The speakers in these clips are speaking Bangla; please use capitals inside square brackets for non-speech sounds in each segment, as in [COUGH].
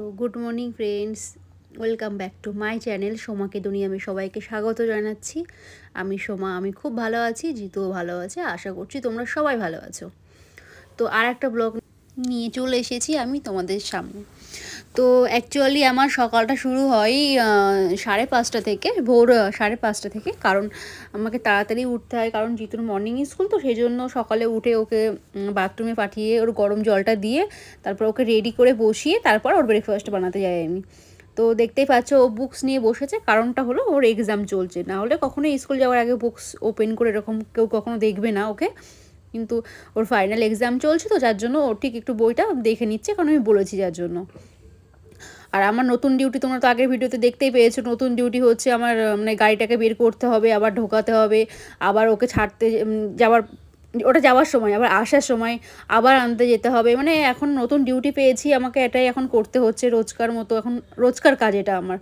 তো good morning friends, welcome back to my channel. সোমাকে দুনিয়া আমি সবাইকে স্বাগত জানাচ্ছি। আমি সোমা, আমি খুব ভালো আছি, জিতুও ভালো আছে, আশা করছি তোমরা সবাই ভালো আছো। তো আর একটা ব্লগ নিয়ে চলে এসেছি আমি তোমাদের সামনে। তো অ্যাকচুয়ালি আমার সকালটা শুরু হয় সাড়ে পাঁচটা থেকে, ভোর সাড়ে পাঁচটা থেকে। কারণ আমাকে তাড়াতাড়ি উঠতে হয়, কারণ জিতুর মর্নিং স্কুল তো সেই জন্য সকালে উঠে ওকে বাথরুমে পাঠিয়ে ওর গরম জলটা দিয়ে, তারপর ওকে রেডি করে বসিয়ে, তারপর ওর ব্রেকফাস্ট বানাতে যাই আমি। তো দেখতেই পাচ্ছ ও বুকস নিয়ে বসেছে, কারণটা হলো ওর এক্সাম চলছে। না হলে কখনোই স্কুল যাওয়ার আগে বুকস ওপেন করে এরকম কেউ কখনো দেখবে না ওকে। কিন্তু ওর ফাইনাল এক্সাম চলছে তো, যার জন্য ও ঠিক একটু বইটা দেখে নিচ্ছে, কারণ আমি বলেছি যার জন্য। আর আমার নতুন ডিউটি তোমরা তো আগের ভিডিওতে দেখতেই পেয়েছ, নতুন ডিউটি হচ্ছে আমার মানে গাড়িটাকে বের করতে হবে, আবার ঢোকাতে হবে, আবার ওকে ছাড়তে যাওয়ার ওটা যাওয়ার সময়, আবার আসার সময়, আবার আনতে যেতে হবে মানে এখন নতুন ডিউটি পেয়েছি, আমাকে এটাই এখন করতে হচ্ছে, রোজকার মতো, এখন রোজকার কাজ এটা আমার।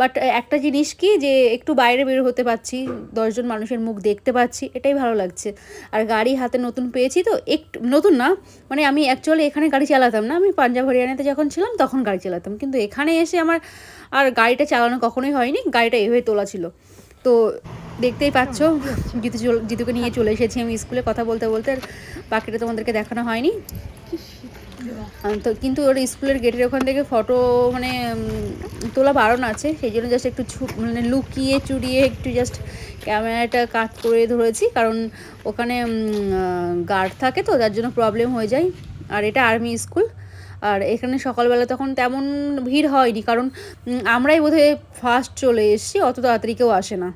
বাট একটা জিনিস কি যে একটু বাইরে বের হতে পারছি দশজন মানুষের মুখ দেখতে পাচ্ছি, এটাই ভালো লাগছে। আর গাড়ি হাতে নতুন পেয়েছি তো, একটু, নতুন না মানে আমি অ্যাকচুয়ালি এখানে গাড়ি চালাতাম না, আমি পাঞ্জাব হরিয়ানাতে যখন ছিলাম তখন গাড়ি চালাতাম। কিন্তু এখানে এসে আমার আর গাড়িটা চালানো কখনোই হয়নি, গাড়িটা এভাবে তোলা ছিল। তো দেখতেই পাচ্ছ, জিতু জিতুকে নিয়ে চলে এসেছি আমি স্কুলে কথা বলতে বলতে, আর বাকিটা তোমাদেরকে দেখানো হয়নি। তো কিন্তু ওর স্কুলের গেটের ওখান থেকে ফটো মানে তোলা বারণ আছে, সেই জন্য জাস্ট একটু মানে লুকিয়ে চুরিয়ে একটু জাস্ট ক্যামেরাটা কাট করে ধরেছি, কারণ ওখানে গার্ড থাকে তো, যার জন্য প্রবলেম হয়ে যায়, আর এটা আর্মি স্কুল আর এখানে সকালবেলা তখন তেমন ভিড় হয়নি, কারণ আমরাই বোধহয় ফার্স্ট চলে এসেছি, অত তাড়াতাড়ি কেউ আসে না।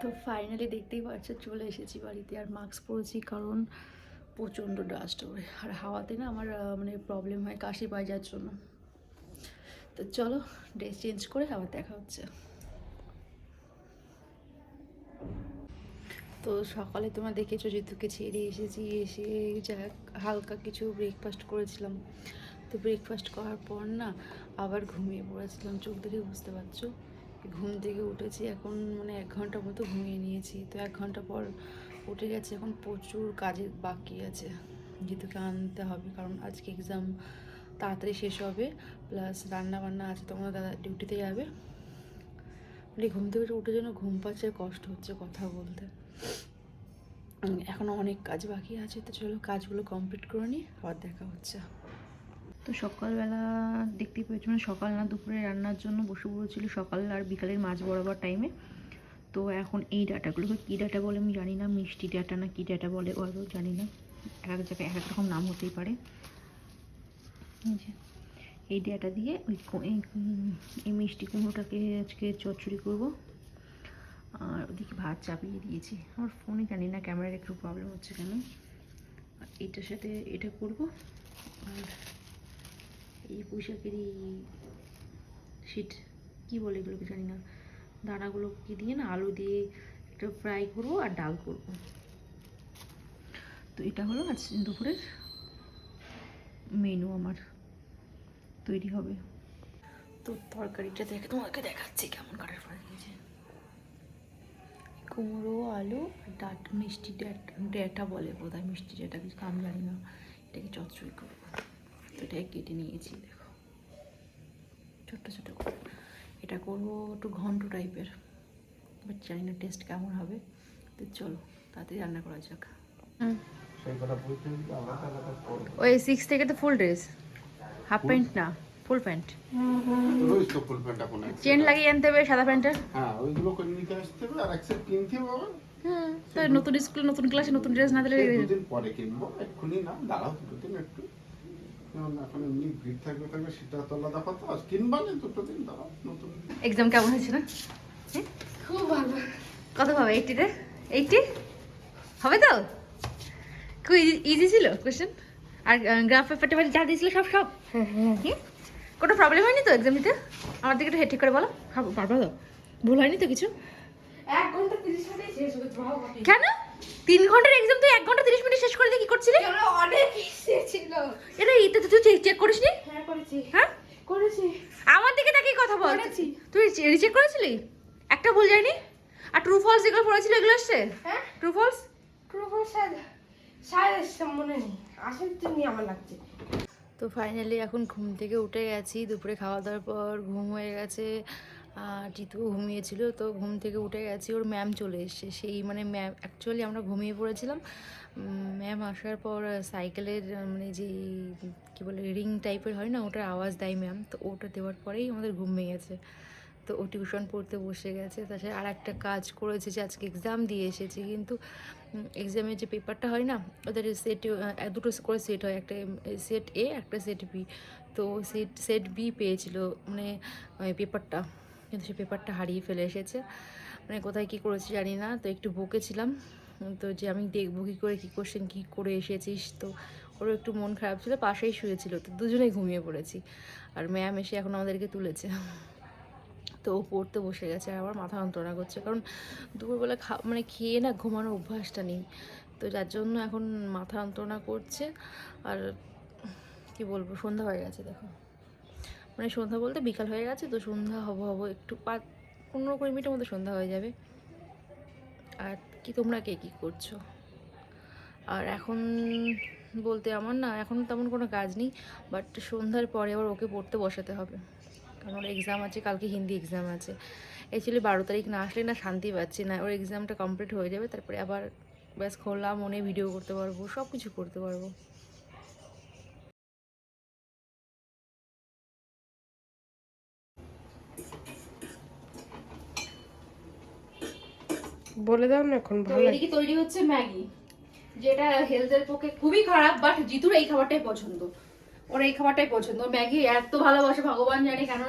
তো ফাইনালি দেখতেই পাচ্ছ চলে এসেছি বাড়িতে আর মাস্ক পরেছি কারণ প্রচণ্ড ডাস্ট ওরে। আর হাওয়াতে না আমার মানে প্রবলেম হয় কাশি পাই যার জন্য। তো চলো ড্রেস চেঞ্জ করে আবার দেখা হচ্ছে। তো সকালে তোমরা দেখেছ জিতুকে ছেড়ে এসেছি, এসে যাক, হালকা কিছু ব্রেকফাস্ট করেছিলাম। তো ব্রেকফাস্ট করার পর না আবার ঘুমিয়ে পড়েছিলাম, চোখ দেখে বুঝতে পারছ? ঘুম থেকে উঠেছি এখন মানে এক ঘণ্টা মতো ঘুমিয়ে নিয়েছি। তো এক ঘণ্টা পর উঠে গেছে এখন প্রচুর কাজের বাকি আছে জিতুকে আনতে হবে কারণ আজকে এক্সাম তাড়াতাড়ি শেষ হবে প্লাস রান্না বান্না আছে তোমরা দাদা ডিউটিতে যাবে। মানে ঘুম থেকে উঠে যেন ঘুম পাচ্ছে কষ্ট হচ্ছে কথা বলতে। উম, এখনও অনেক কাজ বাকি আছে তো চলো কাজগুলো কমপ্লিট করে নিই আবার দেখা হচ্ছে। তো সকালবেলা দেখতেই পেয়েছি মানে সকাল না, দুপুরে রান্নার জন্য বসে পড়েছিল সকাল আর বিকালের মাঝ বরাবর টাইমে তো এখন এই ডাটাগুলোকে কী ডাটা বলে আমি জানি না, মিষ্টি ডাটা না কী ডাটা বলে ওগুলো জানি না। এক এক জায়গায় এক এক রকম নাম হতেই পারে। এই ডাটা দিয়ে ওই এই মিষ্টি কুমড়োটাকে আজকে চচ্চড়ি করব। আর ওদিকে ভাত চাপিয়ে দিয়েছি। আমার ফোনে জানি না ক্যামেরার একটু প্রবলেম হচ্ছে কেন। এটার সাথে এটা করব। আর এই পোশাকেরই শিট কি বলে এগুলোকে জানি না, দানাগুলোকে দিয়ে না আলু দিয়ে একটা ফ্রাই করব আর ডাল করব। তো এটা হলো আজ দুপুরের মেনু আমার, তৈরি হবে। তো তরকারিটা দেখে, তোমাকে দেখাচ্ছি কেমন কাটার পরে দিয়েছে কুমড়ো, আলু আর ডাট, মিষ্টি ড্যাট বলে বোধ হয় মিষ্টি ড্যাটা কিছু, আমি জানি না, এটাকে চচ্চড়ি করব তো এটাকে কেটে নিয়েছি দেখো। ছোট্ট ছোটো করে। এটা করব একটু ঘন্ট টাইপের। বাট জানি না টেস্ট কেমন হবে। তো চলো তাড়াতাড়ি রান্না করা যাক। ওই সিক্স থেকে তো ফুল ড্রেস হাফ প্যান্ট না ফুল প্যান্ট। চেন লাগিয়ে আনতে হবে সাদা প্যান্টের হ্যাঁ ওইগুলো করে নিতে আসতে হবে আর এক সেট কিনতে হবে। আবার। তো নতুন স্কুলে নতুন ক্লাসে নতুন ড্রেস না দিলে পরে কিনবো এক্ষুনি না দাঁড়াও দুদিন একটু। এখন এমনি ভিড় থাকবে থাকবে সেটা তো আলাদা কথা কিনবা না দুটো দিন দাঁড়াও নতুন এক্সাম কেমন হয়েছে না খুব ভালো। কত পাবে এইটিতে এইটি হবে তো? খুব ইজি ছিল কোশ্চেন আর গ্রাফ পেপারটা যা দিয়েছিল সব সব? কি? কোনো প্রবলেম হয়নি তো এক্সাম দিতে? আমার দিকে একটু ঠিক করে বলো। পারব তো ভুল হয়নি তো কিছু? এক ঘণ্টা তিরিশ মিনিট শেষ হবে ভালো কথা কেন? তিন ঘণ্টার এক্সাম তুই এক ঘণ্টা তিরিশ মিনিট শেষ করে দিয়ে কি করছিলি? অনেক ছিল। এটা এটা তুই চেক করিস নি হ্যাঁ করেছি। হ্যাঁ? করেছি। আমার দিকে তাকিয়ে কথা বল। তুই রিচেক করেছিলি? একটা ভুল যায়নি? আর ট্রু ফলস যেগুলো পড়েছিল এগুলো আসছে? হ্যাঁ? ট্রু ফলস প্রফেসর সাড়ে মনে নেই। আসল তুমি আমার লাগছে। তো ফাইনালি এখন ঘুম থেকে উঠে গেছি দুপুরে খাওয়া দাওয়ার পর ঘুম হয়ে গেছে। জিতু ঘুমিয়েছিল, তো ঘুম থেকে উঠে গেছি, ওর ম্যাম চলে এসছে। সেই মানে ম্যাম অ্যাকচুয়ালি আমরা ঘুমিয়ে পড়েছিলাম। ম্যাম আসার পর সাইকেলের মানে যে, কী বলে রিং টাইপের হয় না, ওটার আওয়াজ দেয় ম্যাম তো ওটা দেওয়ার পরেই আমাদের ঘুম গেছে। তো ও টিউশন পড়তে বসে গেছে তাছাড়া আর একটা কাজ করেছে যে আজকে এক্সাম দিয়ে এসেছে, কিন্তু এক্সামের যে পেপারটা হয় না, ওদের সেট দুটো করে সেট হয়, একটা সেট এ একটা সেট বি তো সেট সেট বি পেয়েছিল মানে পেপারটা কিন্তু সে পেপারটা হারিয়ে ফেলে এসেছে। মানে কোথায় কী করেছে জানি না, তো একটু বকেছিলাম তো যে আমি দেখব কী করে, কী কোশ্চেন কী করে এসেছিস? তো ওরও একটু মন খারাপ ছিল, পাশেই শুয়েছিল। তো দুজনেই ঘুমিয়ে পড়েছি। আর ম্যাম এসে এখন আমাদেরকে তুলেছে। তো ও পড়তে বসে গেছে আর আমার মাথা যন্ত্রণা করছে। কারণ দুপুরবেলা খা মানে খেয়ে না ঘুমানোর অভ্যাসটা নেই। তো যার জন্য এখন মাথা যন্ত্রণা করছে। আর কি বলব, সন্ধ্যা হয়ে গেছে, দেখো। মানে সন্ধ্যা বলতে বিকাল হয়ে গেছে, তো সন্ধ্যা হব হব একটু পাঁচ, পনেরো কুড়ি মিনিটের মধ্যে সন্ধ্যা হয়ে যাবে। আর কি, তোমরা কে কী করছ? আর এখন বলতে আমার না, এখন তেমন কোনো কাজ নেই বাট সন্ধ্যার পরে আবার ওকে পড়তে বসাতে হবে। কারণ ওর এক্সাম আছে, কালকে হিন্দি এক্সাম আছে। অ্যাকচুয়ালি বারো তারিখ না আসলে না শান্তি পাচ্ছি না, ওর এক্সামটা কমপ্লিট হয়ে যাবে, তারপরে আবার ব্যাস খোলা মনে ভিডিও করতে পারব সব কিছু করতে পারব। বলে দাও না এখন ভালো এদিকে তৈরি হচ্ছে ম্যাগি যেটা হেলথের পক্ষে খুবই খারাপ বাট জিতুর এই খাবারটাই পছন্দ। ওর এই খাবারটাই পছন্দ। ম্যাগি এত ভালোবাসে ভগবান জানে কেন?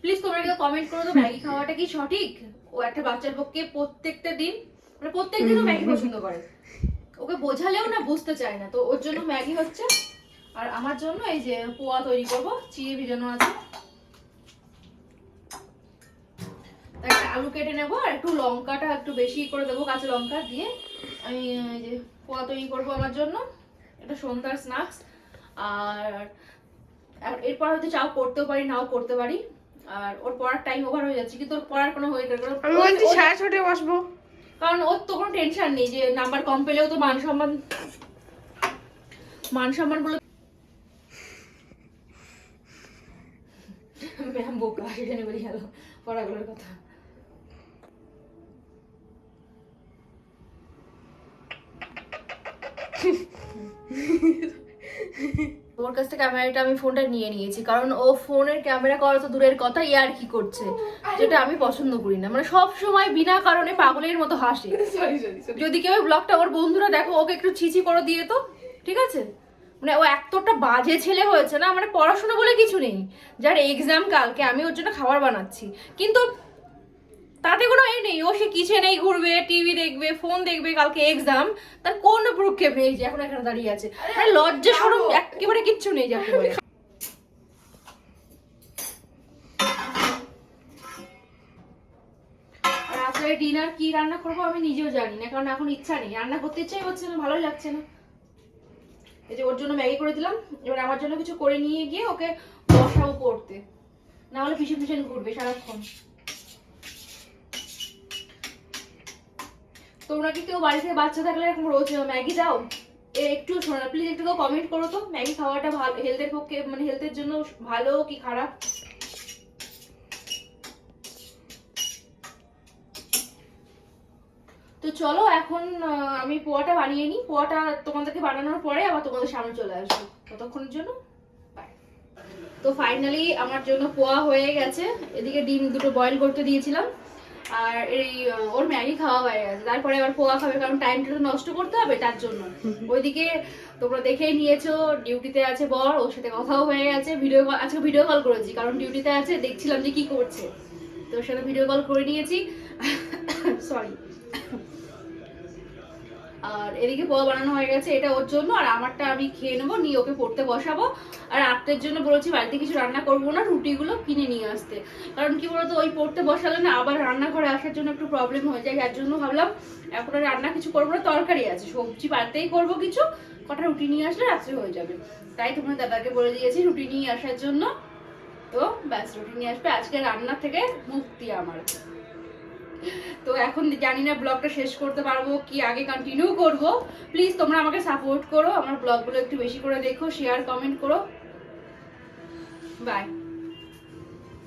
প্লিজ তোমরা কেউ কমেন্ট করো তো ম্যাগি খাওয়াটা কি সঠিক? ও একটা বাচ্চার পক্ষে প্রত্যেকটা দিন মানে প্রত্যেক দিন ম্যাগি পছন্দ করে। ওকে বোঝালেও না বুঝতে চায় না। তো ওর জন্য ম্যাগি হচ্ছে আর আমার জন্য এই যে পোয়া তৈরি করব চিড়ে ভিজানো আছে তাই একটা আলু কেটে নেব আর একটু লঙ্কাটা একটু বেশি করে দেবো কাঁচা লঙ্কা দিয়ে। আমি যে পোয়া তৈরি করব আমার জন্য। এটা সন্ধ্যার স্ন্যাক্স আর আর এরপর হয়তো চাও করতেও পারি নাও করতে পারি। আর ওর পড়ার টাইম ওভার হয়ে যাচ্ছে কিন্তু ওর পড়ার কোনো হয়ে গেল আমি বলছি সাড়ে ছটায় বসবো। কারণ ওর তো কোনো টেনশন নেই যে নাম্বার কম পেলেও তো মান সম্মান মান সম্মান বলে [LAUGHS] ম্যাম বোকা সেখানে বলি গেল পড়াগুলোর কথা। ওর কাছ থেকে ক্যামেরাটা আমি ফোনটা নিয়ে নিয়েছি। কারণ ও ফোনের ক্যামেরা করা তো দূরের কথা ইয়ার কি করছে? যেটা আমি পছন্দ করি না। মানে সব সময় বিনা কারণে পাগলের মতো হাসে। [LAUGHS] যদি কেউ ব্লগটা ওর বন্ধুরা দেখো ওকে একটু ছিছি করে দিয়ে তো ঠিক আছে? মানে ও এতটা বাজে ছেলে হয়েছে না মানে পড়াশোনা বলে কিছু নেই। যার এক্সাম কালকে আমি ওর জন্য খাবার বানাচ্ছি। কিন্তু তাতে কোনো এ নেই ও সে কিচেনেই ঘুরবে টিভি দেখবে ফোন দেখবে কালকে এক্সাম তার কোনো প্রক্ষেপ নেই যে এখন এখানে দাঁড়িয়ে আছে। লজ্জা সরম একেবারে কিচ্ছু নেই যাকে বলে। ডিনার কি রান্না করব আমি নিজেও জানি না কারণ এখন ইচ্ছা নেই। রান্না করতে ইচ্ছাই হচ্ছে না ভালোই লাগছে না। এই যে ওর জন্য ম্যাগি করে দিলাম এবার আমার জন্য কিছু করে নিয়ে গিয়ে ওকে বসাবো পড়তে না হলে পিছন পিছন ঘুরবে সারাক্ষণ। তোমরা কি কেউ বাড়িতে বাচ্চা থাকলে এরকম রোজ ম্যাগি দাও? একটু শোনো প্লিজ একটু কমেন্ট করো তো। ম্যাগি খাওয়াটা ভালো হেলথের পক্ষে মানে হেলথের জন্য ভালো কি খারাপ? তো চলো, এখন আমি পোয়াটা বানিয়ে নিই। পোয়াটা তোমাদেরকে বানানোর পরে আবার তোমাদের সামনে চলে আসব। ততক্ষণের জন্য তো ফাইনালি আমার জন্য পোয়া হয়ে গেছে। এদিকে ডিম দুটো বয়েল করতে দিয়েছিলাম। আর এই ওর ম্যাগি খাওয়া হয়ে গেছে। তারপরে আবার পোয়া খাবে, কারণ টাইমটা তো নষ্ট করতে হবে তার জন্য। ওইদিকে তোমরা দেখেই নিয়েছো, ডিউটিতে আছে বর, ওর সাথে কথাও হয়ে গেছে। ভিডিও কল আজকে ভিডিও কল করেছি, কারণ ডিউটিতে আছে, দেখছিলাম যে কি করছে। তো সাথে ভিডিও কল করে নিয়েছি। [COUGHS] সরি আর এদিকে পোয়া বানানো হয়ে গেছে, এটা ওর জন্য, আর আমারটা আমি খেয়ে নেব, নিয়ে ওকে পড়তে বসাবো। আর রাত্রের জন্য বলেছি, বাড়িতে কিছু রান্না করব না, রুটিগুলো কিনে নিয়ে আসতে। কারণ কি বলতো, ওই পড়তে বসালে না, আবার রান্নাঘরে আসার জন্য একটু প্রবলেম হয়ে যায়, যার জন্য ভাবলাম, এখন আর রান্না কিছু করব না, তরকারি আছে, সবজি বাড়িতেই করব কিছু, কটা রুটি নিয়ে আসলে রাত্রে হয়ে যাবে। তাই তোমার দাদাকে বলে দিয়েছি, রুটি নিয়ে আসার জন্য। তো ব্যাস, রুটি নিয়ে আসবে, আজকে রান্না থেকে মুক্তি আমার। তো এখন জানি না ব্লগটা শেষ করতে পারব কি আগে কন্টিনিউ করব। প্লিজ তোমরা আমাকে সাপোর্ট করো, আমার ব্লগগুলো একটু বেশি করে দেখো শেয়ার কমেন্ট করো। বাই